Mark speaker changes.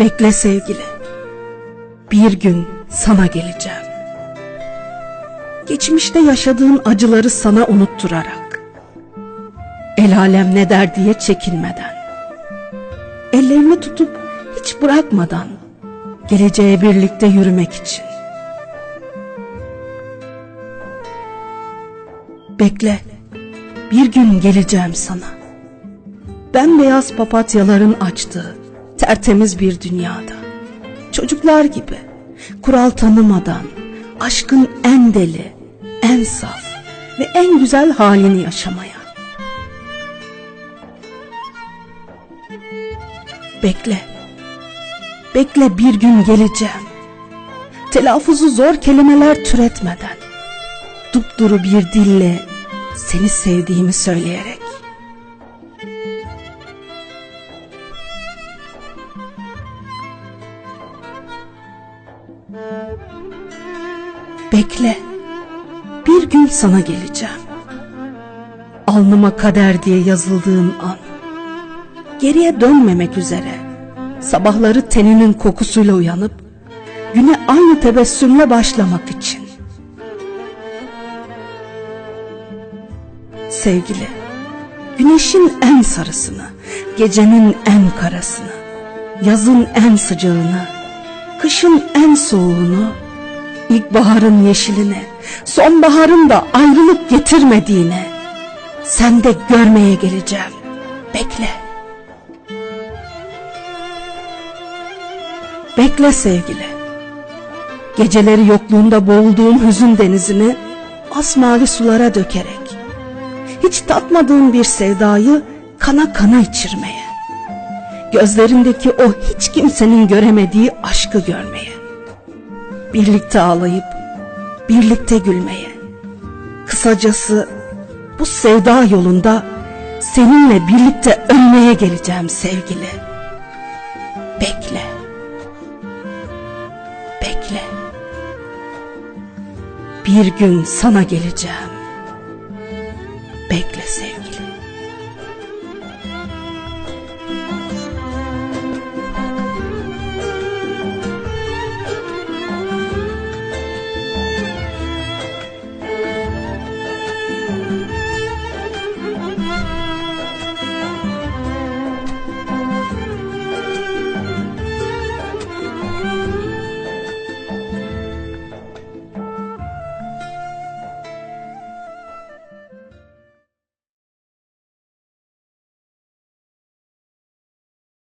Speaker 1: Bekle sevgili. Bir gün sana geleceğim. Geçmişte yaşadığın acıları sana unutturarak. El alem ne der diye çekinmeden. Ellerini tutup hiç bırakmadan. Geleceğe birlikte yürümek için. Bekle. Bir gün geleceğim sana. Bembeyaz papatyaların açtığı tertemiz bir dünyada. Çocuklar gibi kural tanımadan aşkın en deli, en saf ve en güzel halini yaşamaya. Bekle. Bekle bir gün geleceğim. Telaffuzu zor kelimeler türetmeden. Dupduru bir dille seni sevdiğimi söyleyerek. Bekle. Bir gün sana geleceğim. Alnıma kader diye yazıldığın an. Geriye dönmemek üzere. Sabahları teninin kokusuyla uyanıp güne aynı tebessümle başlamak için. Sevgili, güneşin en sarısını, gecenin en karasını, yazın en sıcağını, kışın en soğuğunu, İlkbaharın yeşilini, sonbaharın da ayrılık getirmediğini sen de görmeye geleceğim. Bekle. Bekle sevgili. Geceleri yokluğunda boğulduğum hüzün denizini asmavi sulara dökerek, hiç tatmadığım bir sevdayı kana kana içirmeye, gözlerindeki o hiç kimsenin göremediği aşkı görmeye birlikte ağlayıp birlikte gülmeye. Kısacası bu sevda yolunda seninle birlikte ölmeye geleceğim sevgili. Bekle. Bekle. Bir gün sana geleceğim.